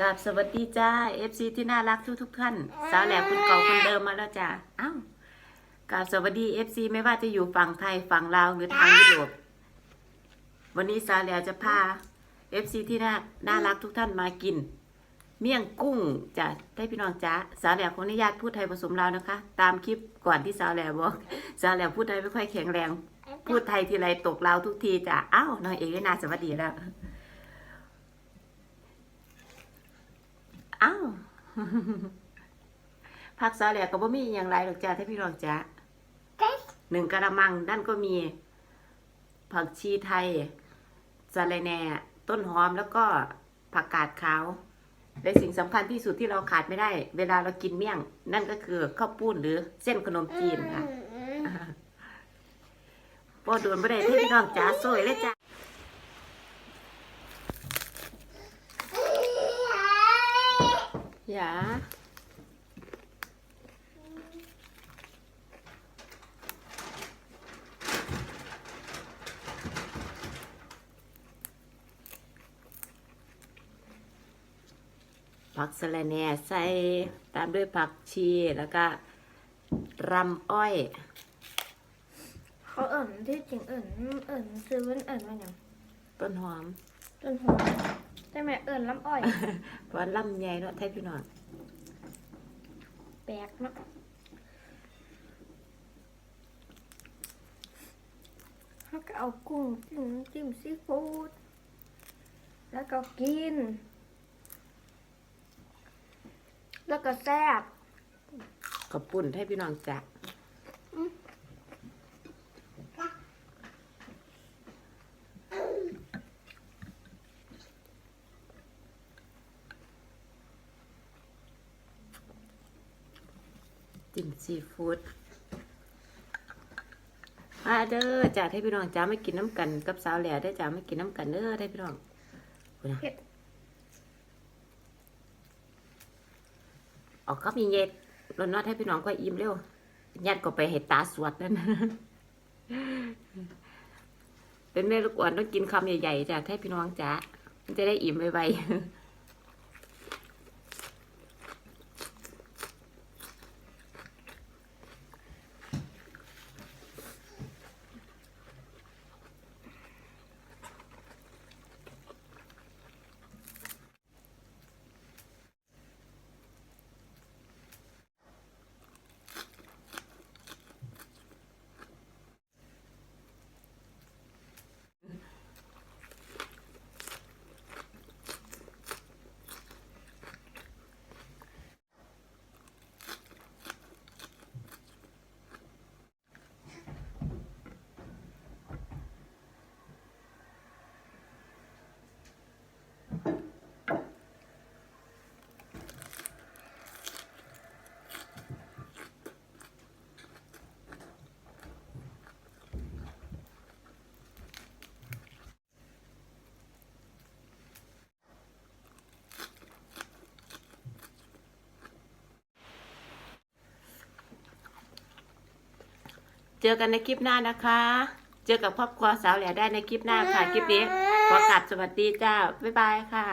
กับสวัสดีจ้า FC ที่น่ารักทุกทุกท่าน สาวแหลมคนเก่าคนเดิมมาแล้วจ้าอ้าวกับสวัสดี FC ไม่ว่าจะอยู่ฝั่งไทยฝั่งลาวหรือทางยุโรปวันนี้สาวแหลมจะพา FC ที่น่าน่ารักทุกท่านมากิน เมี่ยงกุ้งจ้ะได้พี่น้องจ้าสาวแหลมขออนุญาตพูดไทยผสมลาวนะคะ ตามคลิปก่อนที่สาวแหลมบอกสาวแหลมพูดไทยไม่ค่อยแข็งแรง พูดไทยทีไรตกลาวทุกทีจ้ะอ้าวน้องเอ๋นาสวัสดีแล้ว อ้าวผักสาแหลกก็บ่มีอหย่างไรหรอกจ้าถ้าพี่รองจ้าหนึ่งกะละมังด้านก็มี ผักชีไทยสะระแหน่ ต้นหอมแล้วก็ผักกาดขาวและสิ่งสำคัญที่สุดที่เราขาดไม่ได้ เวลาเรากินเมี่ยง นั่นก็คือข้าวปุ้นหรือเส้นขนมจีนค่ะพอโดนไม่ได้ที่พี่น้องจ้าสวยเลยจ้า อย่าผักสะระแหน่ใส่ตามด้วยผักชีแล้วก็รำอ้อย เขาเอิ่นที่จริงเอิ่นเอิ่นซื้อเว้นเอิ่นมาอย่างต้นหอม ต้นหัวได้ไหมเอิ่นล้ำอ้อยเพราะว่าลำใหญ่เนาะไทยพี่น้องแปลกเนาะเขาก็เอากุ้งจิ้มจิ้มซีฟู้ดแล้วก็กิน แล้วก็แซ่บขอบปุ่นให้พี่น้องจ้ะ จิ้มซีฟู้ดมาเด้อจ้าให้พี่น้องจ้าไม่กินน้ำกันกับสาวแหล่ได้อจ้าไม่กินน้ำกันเด้อให้พี่น้องพูดนะเผ็ดออกก็มีเย็ดรนนอดให้พี่น้องก็อิ่มเร็วยัดก็ไปให้ตาสวดนั่นเป็นแม่ลูกอ่อนต้องกินคำใหญ่ๆจ้ะให้พี่น้องจ้ามันจะได้อิ่มไวๆ จอกันในคลิปหน้านะคะ เจอกับครอบครัวสาวแหล่ได้ในคลิปหน้าค่ะ คลิปนี้ ขอกลับสวัสดีจ้า บ๊ายบายค่ะ